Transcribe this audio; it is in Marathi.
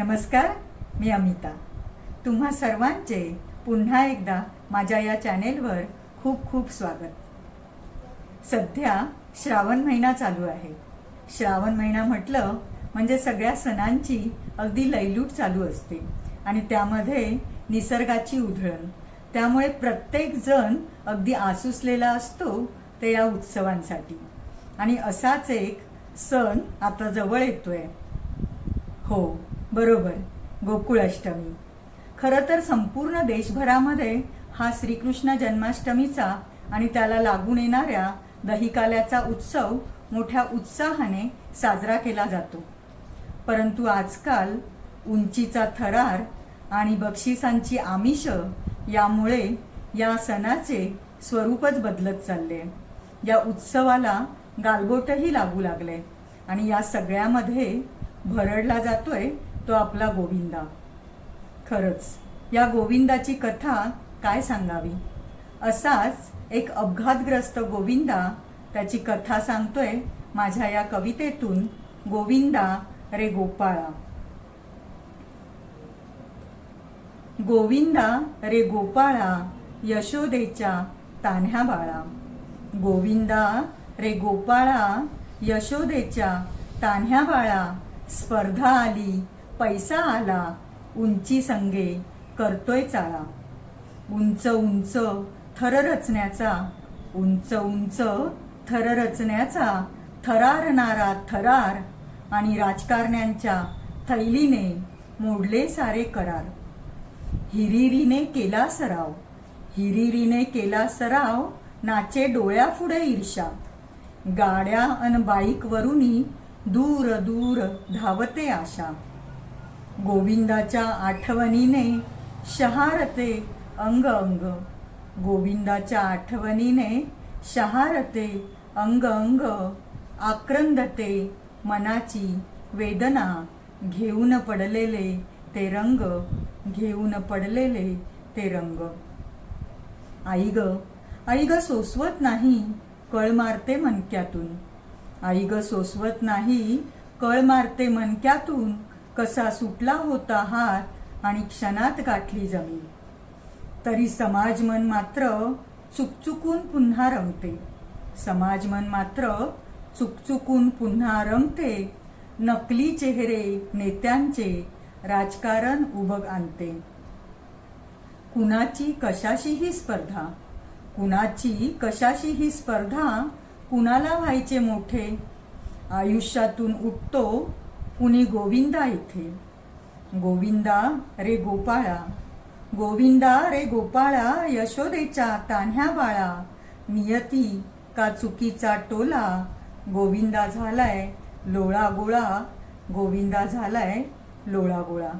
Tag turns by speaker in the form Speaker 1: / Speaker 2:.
Speaker 1: नमस्कार मी अमिता. तुम्हा सर्वांचे पुन्हा एकदा माझ्या या चॅनेलवर खूप खूप स्वागत. सध्या श्रावण महिना चालू आहे. श्रावण महिना म्हटलं म्हणजे सगळ्या सणांची अगदी लयलूट चालू असते आणि त्यामध्ये निसर्गाची उधळण. त्यामुळे प्रत्येक जण अगदी आसुसलेला असतो ते या उत्सवांसाठी. आणि असाच एक सण आता जवळ येतोय. हो बरोबर. गोकुळाष्टमी. खरं तर संपूर्ण देशभरामध्ये हा श्रीकृष्ण जन्माष्टमीचा आणि त्याला लागून येणाऱ्या दहिकाल्याचा उत्सव मोठ्या उत्साहाने साजरा केला जातो. परंतु आजकाल उंचीचा थरार आणि बक्षिसांची आमिष यामुळे या सणाचे स्वरूपच बदलत चालले. या उत्सवाला गालबोटही लागू लागले आणि या सगळ्यामध्ये भरडला जातोय तो आपला गोविंदा. खरंच या गोविंदाची कथा काय सांगावी? असाच एक अपघातग्रस्त गोविंदा त्याची कथा सांगतोय माझ्या या कवितेतून गोविंदा रे गोपाळा. गोविंदा रे गोपाळा यशोदेच्या तान्ह्या बाळा. गोविंदा रे गोपाळा यशोदेच्या तान्ह्या बाळा स्पर्धा आली पैसा आला उंची संगे करतोय चाळा. उंच उंच थर रचण्याचा. उंच उंच थर रचण्याचा. थरारणारा थरार आणि राजकारण्यांच्या थैलीने मोडले सारे करार. हिरिरीने केला सराव. हिरिरीने केला सराव नाचे डोळ्यापुढे ईर्षा गाड्या अन बाईक दूर दूर धावते आशा. गोविंदाच्या आठवणीने शहारते अंग अंग. गोविंदाच्या आठवणीने शहारते अंग अंग. आक्रंदते मनाची वेदना घेऊन पडलेले ते रंग घेऊन पडलेले ते रंग. आई ग आई ग सोसवत नाही कळ मारते मनक्यातून. आई ग सोसवत नाही कळ मारते मनक्यातून. कसा सुटला होता हात आणि क्षणात गाठली जमीन. तरी समाज मन मात्र चुकचुकून पुन्हा रमते समाज मन मात्र चुकचुकून पुन्हा रमते नकली चेहरे नेत्यांचे राजकारण उभग आणते. कुणाची कशाशीही स्पर्धा कुणाची कशाशीही स्पर्धा कुणाला व्हायचे मोठे? आयुष्यातून उठतो कुणी गोविंदा इथे? गोविंदा रे गोपाळा गोविंदा रे गोपाळा यशोदेच्या तान्ह्या बाळा नियती का चुकीचा टोला? गोविंदा झालाय लोळा गोळा गोविंदा झालाय लोळा गोळा